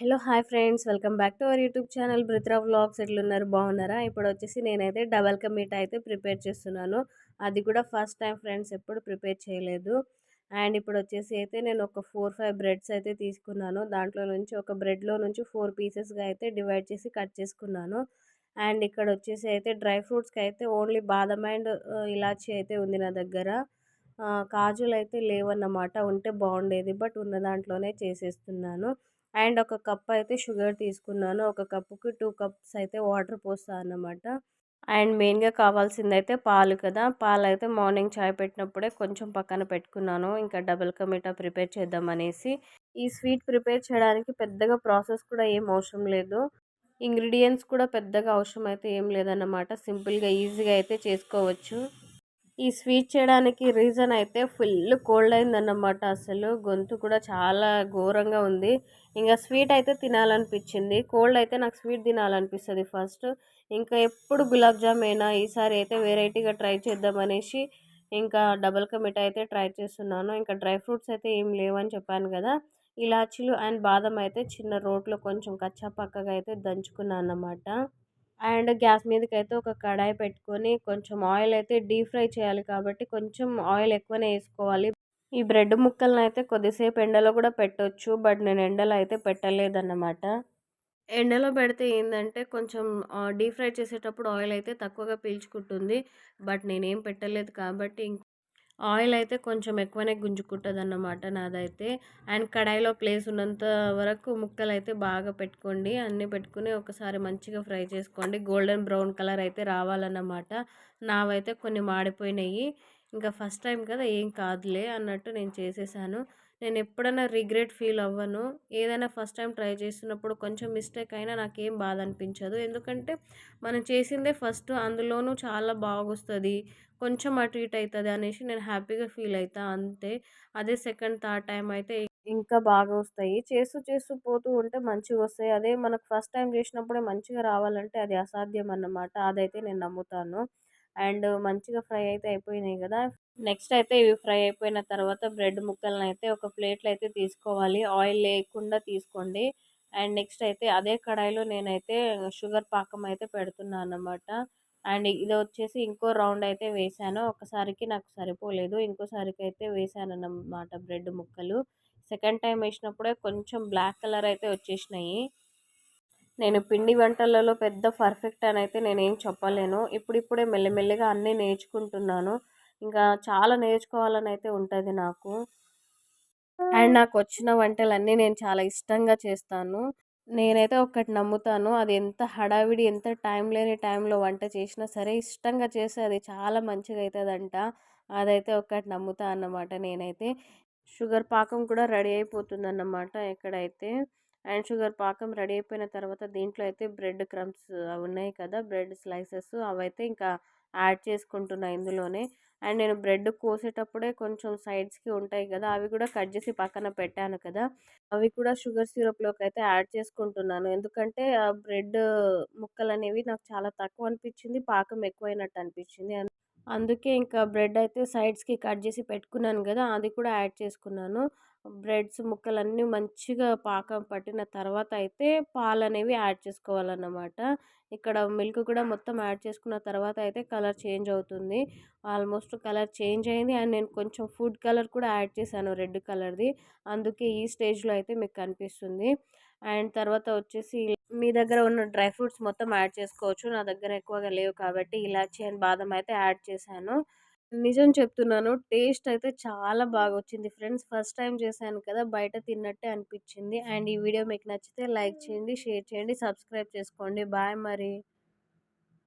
Hello hi friends. Welcome back to our YouTube channel. Britra vlogs ఎట్లున్నారు? బాగున్నారా? ఇప్పుడు వచ్చేసి నేనైతే డబల్ క మీట్ అయితే ప్రిపేర్ చేస్తున్నాను. అది కూడా ఫస్ట్ టైం ఫ్రెండ్స్ ఎప్పుడు ప్రిపేర్ చేయలేదు. అండ్ ఇప్పుడు వచ్చేసి అయితే నేను ఒక ఫోర్ ఫైవ్ బ్రెడ్స్ అయితే తీసుకున్నాను. దాంట్లో నుంచి ఒక బ్రెడ్లో నుంచి ఫోర్ పీసెస్గా అయితే డివైడ్ చేసి కట్ చేసుకున్నాను. అండ్ ఇక్కడ వచ్చేసి అయితే డ్రై ఫ్రూట్స్కి అయితే ఓన్లీ బాదం అండ్ ఇలాచీ అయితే ఉంది నా దగ్గర. కాజులు అయితే లేవన్నమాట. ఉంటే బాగుండేది బట్ ఉన్న దాంట్లోనే చేసేస్తున్నాను. అండ్ ఒక కప్ అయితే షుగర్ తీసుకున్నాను. ఒక కప్పుకి టూ కప్స్ అయితే వాటర్ పోస్తాను అన్నమాట. అండ్ మెయిన్గా కావాల్సింది అయితే పాలు కదా. పాలు అయితే మార్నింగ్ చాయ్ పెట్టినప్పుడే కొంచెం పక్కన పెట్టుకున్నాను. ఇంకా డబుల్ కమిటా ప్రిపేర్ చేద్దాం అనేసి. ఈ స్వీట్ ప్రిపేర్ చేయడానికి పెద్దగా ప్రాసెస్ కూడా ఏం అవసరం లేదు. ఇంగ్రీడియంట్స్ కూడా పెద్దగా అవసరం అయితే ఏం లేదన్నమాట. సింపుల్గా ఈజీగా అయితే చేసుకోవచ్చు. ఈ స్వీట్ చేయడానికి రీజన్ అయితే ఫుల్ కోల్డ్ అయిందన్నమాట. అసలు గొంతు కూడా చాలా ఘోరంగా ఉంది. ఇంకా స్వీట్ అయితే తినాలనిపించింది. కోల్డ్ అయితే నాకు స్వీట్ తినాలనిపిస్తుంది ఫస్ట్. ఇంకా ఎప్పుడు గులాబ్ జామ్ అయినా ఈసారి అయితే వెరైటీగా ట్రై చేద్దామనేసి ఇంకా డబల్ కా మిఠాయి అయితే ట్రై చేస్తున్నాను. ఇంకా డ్రై ఫ్రూట్స్ అయితే ఏం లేవని చెప్పాను కదా. ఇలాచీలు అండ్ బాదం అయితే చిన్న రోట్లో కొంచెం కచ్చా పక్కగా అయితే దంచుకున్నాను అన్నమాట. అండ్ గ్యాస్ మీదకి అయితే ఒక కడాయి పెట్టుకొని కొంచెం ఆయిల్ అయితే డీప్ ఫ్రై చేయాలి కాబట్టి కొంచెం ఆయిల్ ఎక్కువనే వేసుకోవాలి. ఈ బ్రెడ్ ముక్కలను అయితే కొద్దిసేపు ఎండలో కూడా పెట్టవచ్చు బట్ నేను ఎండలో అయితే పెట్టలేదన్నమాట. ఎండలో పెడితే ఏంటంటే కొంచెం డీప్ ఫ్రై చేసేటప్పుడు ఆయిల్ అయితే తక్కువగా పీల్చుకుంటుంది బట్ నేనేం పెట్టలేదు కాబట్టి ఆయిల్ అయితే కొంచెం ఎక్కువనే గుంజుకుంటుంది అన్నమాట నాదైతే. అండ్ కడాయిలో ప్లేస్ ఉన్నంత వరకు ముక్కలు అయితే బాగా పెట్టుకోండి. అన్నీ పెట్టుకుని ఒకసారి మంచిగా ఫ్రై చేసుకోండి. గోల్డెన్ బ్రౌన్ కలర్ అయితే రావాలన్నమాట. నావైతే కొన్ని మాడిపోయినాయి. ఇంకా ఫస్ట్ టైం కదా ఏం కాదులే అన్నట్టు నేను చేసేసాను. నేను ఎప్పుడైనా రిగ్రెట్ ఫీల్ అవ్వను. ఏదైనా ఫస్ట్ టైం ట్రై చేస్తున్నప్పుడు కొంచెం మిస్టేక్ అయినా నాకేం బాధ అనిపించదు. ఎందుకంటే మనం చేసిందే ఫస్ట్ అందులోనూ చాలా బాగొస్తుంది. కొంచెం అటు ఇటు అవుతుంది అనేసి నేను హ్యాపీగా ఫీల్ అవుతా అంతే. అదే సెకండ్ థర్డ్ టైం అయితే ఇంకా బాగా వస్తాయి చేస్తూ చేస్తూ పోతూ ఉంటే మంచిగా వస్తాయి అదే మనకు ఫస్ట్ టైం చేసినప్పుడే మంచిగా రావాలంటే అది అసాధ్యం అన్నమాట. అదైతే నేను నమ్ముతాను. అండ్ మంచిగా ఫ్రై అయితే అయిపోయినాయి కదా. నెక్స్ట్ అయితే ఇవి ఫ్రై అయిపోయిన తర్వాత బ్రెడ్ ముక్కలను అయితే ఒక ప్లేట్లో అయితే తీసుకోవాలి. ఆయిల్ లేకుండా తీసుకోండి. అండ్ నెక్స్ట్ అయితే అదే కడాయిలో నేనైతే షుగర్ పాకం అయితే పెడుతున్నాను అన్నమాట అండ్ ఇది వచ్చేసి ఇంకో రౌండ్ అయితే వేసాను ఒకసారికి నాకు సరిపోలేదు. ఇంకోసారికి అయితే వేసాను అన్నమాట బ్రెడ్ ముక్కలు. సెకండ్ టైం వేసినప్పుడే కొంచెం బ్లాక్ కలర్ అయితే వచ్చేసినాయి. నేను పిండి వంటలలో పెద్ద పర్ఫెక్ట్ అని అయితే నేనేం చెప్పలేను. ఇప్పుడిప్పుడే మెల్లమెల్లగా అన్నీ నేర్చుకుంటున్నాను. ఇంకా చాలా నేర్చుకోవాలని అయితే ఉంటుంది నాకు. అండ్ నాకు వచ్చిన వంటలన్నీ నేను చాలా ఇష్టంగా చేస్తాను. నేనైతే ఒకటి నమ్ముతాను. అది ఎంత హడావిడి ఎంత టైం లేని టైంలో వంట చేసినా సరే ఇష్టంగా చేస్తే అది చాలా మంచిగా అవుతుందంట అదైతే ఒకటి నమ్ముతా అన్నమాట నేనైతే. షుగర్ పాకం కూడా రెడీ అయిపోతుంది అన్నమాట ఎక్కడైతే. అండ్ షుగర్ పాకం రెడీ అయిపోయిన తర్వాత దీంట్లో అయితే బ్రెడ్ క్రమ్స్ అవి ఉన్నాయి కదా బ్రెడ్ స్లైసెస్ అవైతే ఇంకా యాడ్ చేసుకుంటున్నా ఇందులోనే. అండ్ నేను బ్రెడ్ కోసేటప్పుడే కొంచెం సైడ్స్కి ఉంటాయి కదా అవి కూడా కట్ చేసి పక్కన పెట్టాను కదా అవి కూడా షుగర్ సిరప్లోకి అయితే యాడ్ చేసుకుంటున్నాను. ఎందుకంటే ఆ బ్రెడ్ ముక్కలు అనేవి నాకు చాలా తక్కువ అనిపించింది పాకం ఎక్కువైనట్టు అనిపించింది. అందుకే ఇంకా బ్రెడ్ అయితే సైడ్స్కి కట్ చేసి పెట్టుకున్నాను కదా అది కూడా యాడ్ చేసుకున్నాను. బ్రెడ్స్ ముక్కలన్నీ మంచిగా పాకం పట్టిన తర్వాత అయితే పాలు అనేవి యాడ్ చేసుకోవాలన్నమాట. ఇక్కడ మిల్క్ కూడా మొత్తం యాడ్ చేసుకున్న తర్వాత అయితే కలర్ చేంజ్ అవుతుంది. ఆల్మోస్ట్ కలర్ చేంజ్ అయింది. అండ్ నేను కొంచెం ఫుడ్ కలర్ కూడా యాడ్ చేశాను రెడ్ కలర్ది. అందుకే ఈ స్టేజ్లో అయితే మీకు కనిపిస్తుంది. అండ్ తర్వాత వచ్చేసి మీ దగ్గర ఉన్న డ్రై ఫ్రూట్స్ మొత్తం యాడ్ చేసుకోవచ్చు. నా దగ్గర ఎక్కువగా లేవు కాబట్టి ఇలాచీ అండ్ బాదం అయితే యాడ్ చేశాను. నిజం చెప్తున్నాను. టేస్ట్ అయితే చాలా బాగా వచ్చింది ఫ్రెండ్స్ ఫస్ట్ టైం చేశాను కదా! బయట తిన్నట్టే అనిపించింది. అండ్ ఈ వీడియో మీకు నచ్చితే లైక్ చేయండి షేర్ చేయండి సబ్స్క్రైబ్ చేసుకోండి. బాయ్ మరి.